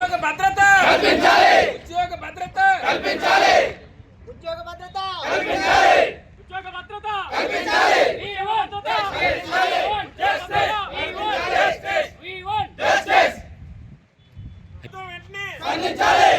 ఉద్యోగ భద్రత కల్పించాలి ఉద్యోగ భద్రత కల్పించాలి ఉద్యోగ భద్రత ఉద్యోగ భద్రత కల్పించాలి we want justice we want justice we want justice we want justice వెంటనే స్పందించాలి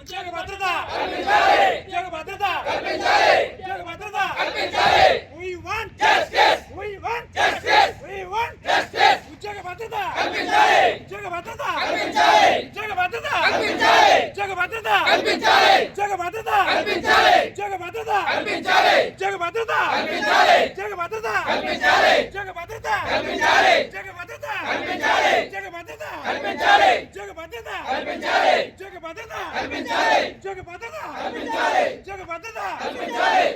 ఉద్యోగ భద్రత కల్పించాలి ఉద్యోగ భద్రత కల్పించాలి ఉద్యోగ భద్రత కల్పించాలి we want justice we want justice we want justice ఉద్యోగ భద్రత కల్పించాలి ఉద్యోగ భద్రత కల్పించాలి ఉద్యోగ భద్రత కల్పించాలి ఉద్యోగ భద్రత కల్పించాలి ఉద్యోగ భద్రత కల్పించాలి ఉద్యోగ భద్రత కల్పించాలి ఉద్యోగ భద్రత కల్పించాలి ఉద్యోగ భద్రత కల్పించాలి ఉద్యోగ భద్రత కల్పించాలి ఉద్యోగ భద్రత కల్పించాలి ఉద్యోగ భద్రత కల్పించాలి ఉద్యోగ భద్రత కల్పించాలి ఉద్యోగ భద్రత కల్పించాలి ఉద్యోగ భద్రత కల్పించాలి ఉద్యోగ భద్రత కల్పించాలి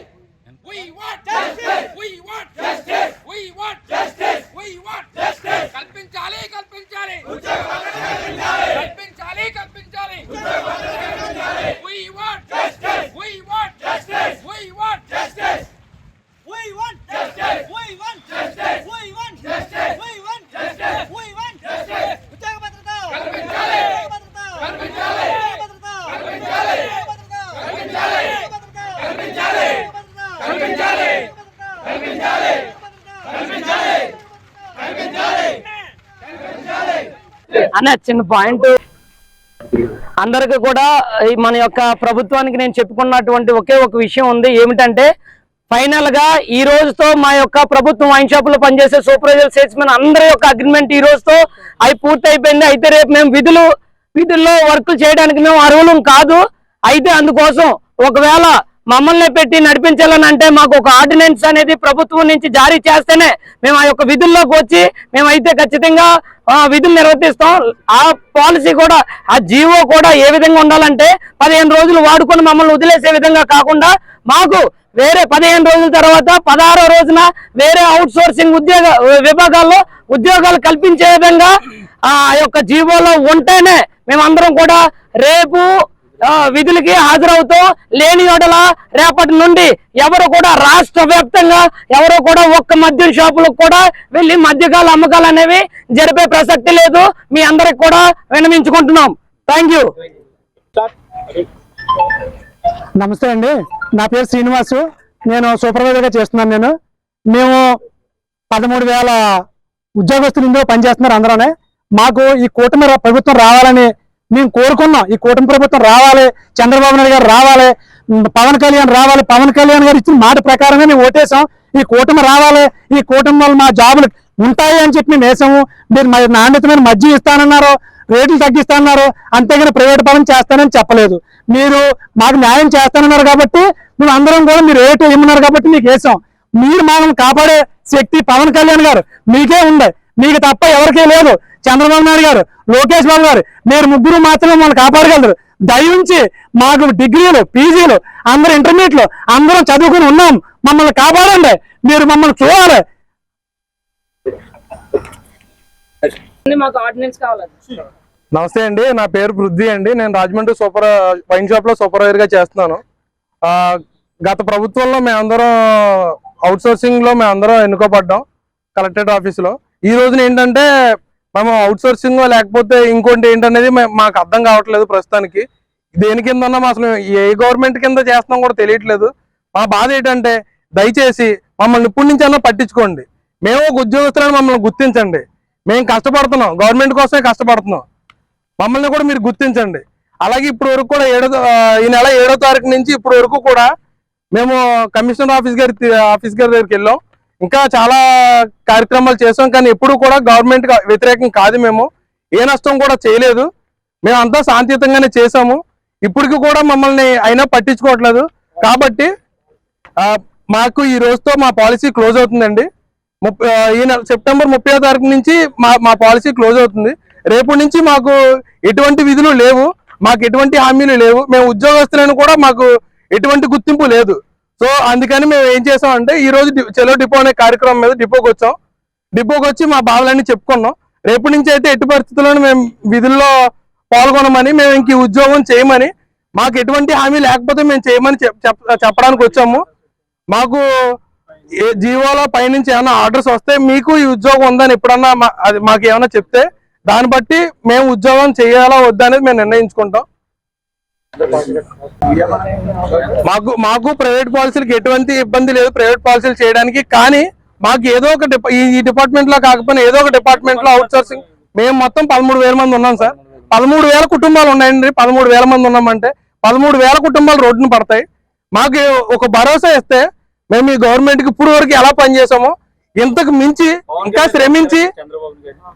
We want justice. We want justice. We want justice. We want justice. కల్పించాలి కల్పించాలి ఉద్యోగ భద్రత కల్పించాలి కల్పించాలి కల్పించాలి ఉద్యోగ భద్రత కల్పించాలి We want justice. We want justice. We want justice. We want Justice. We want Justice. We want Justice. We want Justice. We want Justice. ఉద్యోగ భద్రత కల్పించాలి. ఉద్యోగ భద్రత కల్పించాలి. ఉద్యోగ భద్రత కల్పించాలి. ఉద్యోగ భద్రత కల్పించాలి. ఉద్యోగ కల్పించాలి కల్పించాలి. కల్పించాలి. కల్పించాలి. కల్పించాలి. కల్పించాలి. అన్న చిన్న పాయింట్ అందరికి కూడా మన యొక్క ప్రభుత్వానికి నేను చెప్పుకున్నటువంటి ఒకే ఒక విషయం ఉంది ఏమిటంటే ఫైనల్గా ఈ రోజుతో మా యొక్క ప్రభుత్వం వైన్ షాప్లో పనిచేసే సూపర్వైజర్ సేల్స్మెన్ అందరి యొక్క అగ్రిమెంట్ ఈ రోజుతో అవి పూర్తి అయిపోయింది అయితే రేపు మేము విధులు విధుల్లో వర్క్ చేయడానికి మేము అర్హులం కాదు అయితే అందుకోసం ఒకవేళ మమ్మల్ని పెట్టి నడిపించాలని అంటే మాకు ఒక ఆర్డినెన్స్ అనేది ప్రభుత్వం నుంచి జారీ చేస్తేనే మేము ఆ యొక్క విధుల్లోకి వచ్చి మేమైతే ఖచ్చితంగా విధులు నిర్వర్తిస్తాం. ఆ పాలసీ కూడా ఆ జీవో కూడా ఏ విధంగా ఉండాలంటే పదిహేను రోజులు వాడుకొని మమ్మల్ని వదిలేసే విధంగా కాకుండా మాకు వేరే పదిహేను రోజుల తర్వాత పదహారో రోజున వేరే అవుట్ సోర్సింగ్ ఉద్యోగ విభాగాల్లో ఉద్యోగాలు కల్పించే విధంగా ఆ యొక్క జీవోలో ఉంటేనే మేమందరం కూడా రేపు విధులకి హాజరవుతూ లేని యెడల రేపటి నుండి ఎవరు కూడా రాష్ట్ర వ్యాప్తంగా ఎవరు కూడా ఒక్క మద్యం షాపులకు కూడా వెళ్ళి మద్యకాల అమ్మకాలు అనేవి జరిపే ప్రసక్తి లేదు. మీ అందరికి కూడా వినమించుకుంటున్నాం థ్యాంక్ యూ నమస్తే అండి. నా పేరు శ్రీనివాసు. నేను సూపర్వైజర్గా చేస్తున్నాను నేను. మేము పదమూడు వేల ఉద్యోగస్తులు ఇందులో పనిచేస్తున్నారు అందరూనే. మాకు ఈ కూటమి ప్రభుత్వం రావాలని మేము కోరుకున్నాం. ఈ కూటమి ప్రభుత్వం రావాలి చంద్రబాబు నాయుడు గారు రావాలి పవన్ కళ్యాణ్ రావాలి పవన్ కళ్యాణ్ గారు ఇచ్చిన మాట ప్రకారంగా మేము ఓటేసాం ఈ కూటమి రావాలి ఈ కూటమి వల్ల మా జాబులు ఉంటాయి అని చెప్పి మేము వేసాము మీరు నాణ్యతమైన మధ్య ఇస్తానన్నారు రేట్లు తగ్గిస్తానన్నారు అంతేగాని ప్రైవేట్ పరం చేస్తానని చెప్పలేదు. మీరు మాకు న్యాయం చేస్తానన్నారు కాబట్టి మేము అందరం కూడా మీరు రేటు ఇమ్మన్నారు కాబట్టి మీకు వేసాం మీరు మనం కాపాడే శక్తి పవన్ కళ్యాణ్ గారు. మీకే ఉంది. మీకు తప్ప ఎవరికీ లేదు. చంద్రబాబు నాయుడు గారు లోకేష్ బాబు గారు మీరు ముగ్గురు మాత్రమే మనం కాపాడగలరు. దయించి మాకు డిగ్రీలు పీజీలు అందరు ఇంటర్మీడియట్లు అందరం చదువుకుని ఉన్నాం. మమ్మల్ని కాపాడండి. మీరు మమ్మల్ని చూడాలి. మాకు ఆర్డినెన్స్ కావాలి? నమస్తే అండి. నా పేరు పృథ్వీ అండి. నేను రాజమండ్రి సూపర్ వైన్ షాప్లో సూపర్వైజర్గా చేస్తున్నాను. ఆ, గత ప్రభుత్వంలో మేమందరం అవుట్ సోర్సింగ్లో మేమందరం ఎన్నుకోబడ్డాం కలెక్టరేట్ ఆఫీస్లో ఈ రోజున ఏంటంటే మేము అవుట్ సోర్సింగ్ లేకపోతే ఇంకోటి ఏంటనేది మాకు అర్థం కావట్లేదు ప్రస్తుతానికి. దేని కింద ఉన్నాం అసలు ఏ గవర్నమెంట్ కింద చేస్తున్నాం కూడా తెలియట్లేదు. మా బాధ ఏంటంటే దయచేసి మమ్మల్ని ఇప్పటి నుంచి అన్నా పట్టించుకోండి. మేము ఒక ఉద్యోగస్తులను మమ్మల్ని గుర్తించండి. మేము కష్టపడుతున్నాం. గవర్నమెంట్ కోసమే కష్టపడుతున్నాం. మమ్మల్ని కూడా మీరు గుర్తించండి. అలాగే ఇప్పుడు వరకు కూడా ఏడో ఈ నెల ఏడో తారీఖు నుంచి ఇప్పుడు వరకు కూడా మేము కమిషనర్ ఆఫీస్ గారి ఆఫీస్ గారి దగ్గరికి వెళ్ళాం. ఇంకా చాలా కార్యక్రమాలు చేసాం కానీ ఎప్పుడు కూడా గవర్నమెంట్ వ్యతిరేకం కాదు మేము. ఏ నష్టం కూడా చేయలేదు. మేము అంతా శాంతియుతంగానే చేసాము. ఇప్పటికి కూడా మమ్మల్ని అయినా పట్టించుకోవట్లేదు. కాబట్టి మాకు ఈ రోజుతో మా పాలసీ క్లోజ్ అవుతుందండి. ఈ నెల సెప్టెంబర్ ముప్పై తారీఖు నుంచి మా మా పాలసీ క్లోజ్ అవుతుంది. రేపు నుంచి మాకు ఎటువంటి విధులు లేవు. మాకు ఎటువంటి హామీలు లేవు. మేము ఉద్యోగస్తులను కూడా మాకు ఎటువంటి గుర్తింపు లేదు. సో అందుకని మేము ఏం చేసామంటే ఈ రోజు చెలో డిపో అనే కార్యక్రమం మీద డిపోకి వచ్చాం. డిపోకి వచ్చి మా బాధలన్నీ చెప్పుకున్నాం. రేపు నుంచి అయితే ఎట్టి పరిస్థితుల్లోనూ మేము విధుల్లో పాల్గొనమని మేము ఇంక ఈ ఉద్యోగం చేయమని మాకు ఎటువంటి హామీ లేకపోతే మేము చేయమని చెప్- చెప్పడానికి వచ్చాము. మాకు ఏ జీవోలో పైనుంచి ఏమైనా ఆర్డర్స్ వస్తే మీకు ఈ ఉద్యోగం ఉందని ఎప్పుడన్నా మా- అది మాకు ఏమైనా చెప్తే దాన్ని బట్టి మేము ఉద్యోగం చేయాలా వద్దా అనేది మేము నిర్ణయించుకుంటాం. మాకు మాకు ప్రైవేట్ పాలసీలకు ఎటువంటి ఇబ్బంది లేదు. ప్రైవేట్ పాలసీలు చేయడానికి కానీ మాకు ఏదో ఒక ఈ- డిపార్ట్మెంట్లో కాకపోయినా ఏదో ఒక డిపార్ట్మెంట్లో అవుట్ సోర్సింగ్ మేము మొత్తం పదమూడు వేల మంది ఉన్నాం సార్. పదమూడు వేల కుటుంబాలు ఉన్నాయండి. పదమూడు వేల మంది ఉన్నామంటే పదమూడు వేల కుటుంబాలు రోడ్డున పడతాయి. మాకు ఒక భరోసా ఇస్తే మేము ఈ గవర్నమెంట్కి ఇప్పుడు వరకు ఎలా పనిచేసామో ఇంతకు మించి ఇంకా శ్రమించి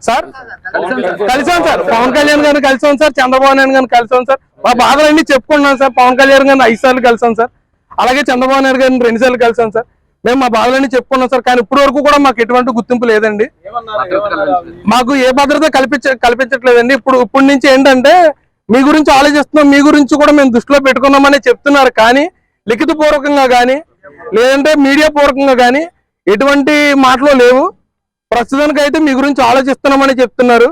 సార్ కలిసాం సార్ పవన్ కళ్యాణ్ గారిని కలిసాం సార్ చంద్రబాబు నాయుడు గారిని కలిసాం సార్. మా బాధలన్నీ చెప్పుకున్నాం సార్ పవన్ కళ్యాణ్ గారిని ఐదు సార్లు కలిసాం సార్. అలాగే చంద్రబాబు నాయుడు గారిని రెండు సార్లు కలిసాం సార్. మేము మా బాధలన్నీ చెప్పుకున్నాం సార్ కానీ ఇప్పటి వరకు కూడా మాకు ఎటువంటి గుర్తింపు లేదండి. మాకు ఏ భద్రత కల్పించ కల్పించట్లేదండి. ఇప్పుడు ఇప్పటి నుంచి ఏంటంటే మీ గురించి ఆలోచిస్తున్నాం మీ గురించి కూడా మేము దృష్టిలో పెట్టుకున్నామని చెప్తున్నారు. కానీ లిఖిత పూర్వకంగా కానీ లేదంటే మీడియా పూర్వకంగా కానీ ఎటువంటి మాటలు లేవు. ప్రస్తుతానికి అయితే మీ గురించి ఆలోచిస్తున్నామని చెప్తున్నారు.